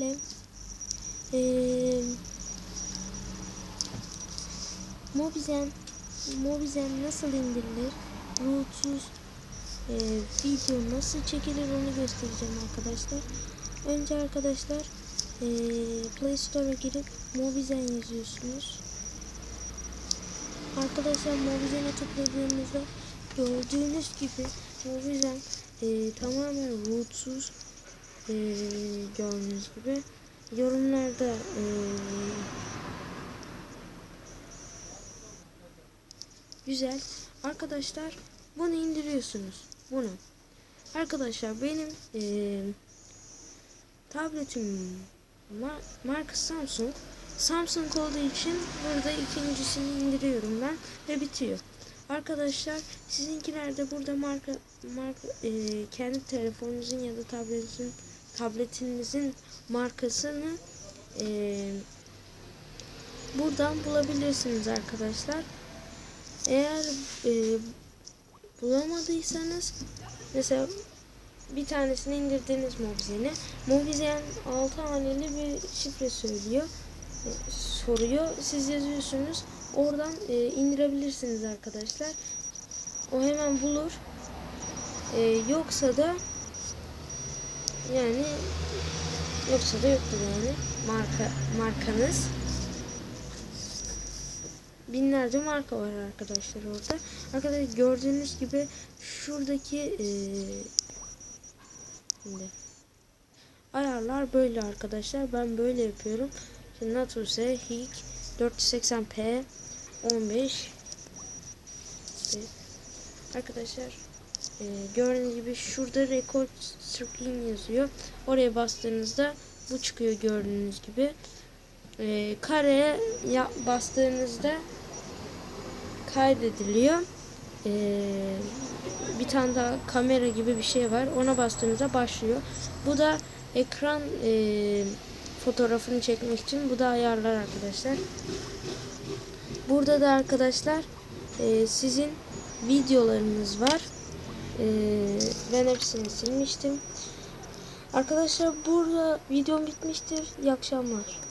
sizlerle Mobizen Mobizen nasıl indirilir? Rootsuz eee, video nasıl çekilir onu göstereceğim arkadaşlar. Önce arkadaşlar eee, Play Store'a girip Mobizen yazıyorsunuz. Arkadaşlar Mobizen'e tıkladığınızda gördüğünüz gibi Mobizen eee tamamen rootsuz eee gördüğünüz gibi. Yorumlarda eee güzel. Arkadaşlar bunu indiriyorsunuz. Bunu. Arkadaşlar benim eee tabletim mar- marka Samsung. Samsung olduğu için burada ikincisini indiriyorum ben ve bitiyor arkadaşlar sizinkiler de burada marka marka eee, kendi telefonunuzun ya da tabletinizin tabletinizin markasını eee, buradan bulabilirsiniz arkadaşlar eğer e, bulamadıysanız mesela bir tanesini indirdiniz Mobizen'e. Mobizen 6 haneli bir şifre söylüyor. e, soruyor. Siz yazıyorsunuz. Oradan e, indirebilirsiniz arkadaşlar. O hemen bulur. E, yoksa da yani yoksa da yoktur yani marka markanız binlerce marka var arkadaşlar orada. Arkadaşlar gördüğünüz gibi şuradaki eee, şimdi ayarlar böyle arkadaşlar. Ben böyle yapıyorum. Şimdi Naturse Hik 480p 15 işte arkadaşlar eee, gördüğünüz gibi şurada record screen yazıyor. Oraya bastığınızda bu çıkıyor gördüğünüz gibi. Eee kareye ya, bastığınızda kaydediliyor. Ee, bir tane daha kamera gibi bir şey var. Ona bastığınızda başlıyor. Bu da ekran e, fotoğrafını çekmek için. Bu da ayarlar arkadaşlar. Burada da arkadaşlar e, sizin videolarınız var. E, ben hepsini silmiştim. Arkadaşlar burada videom bitmiştir. İyi akşamlar.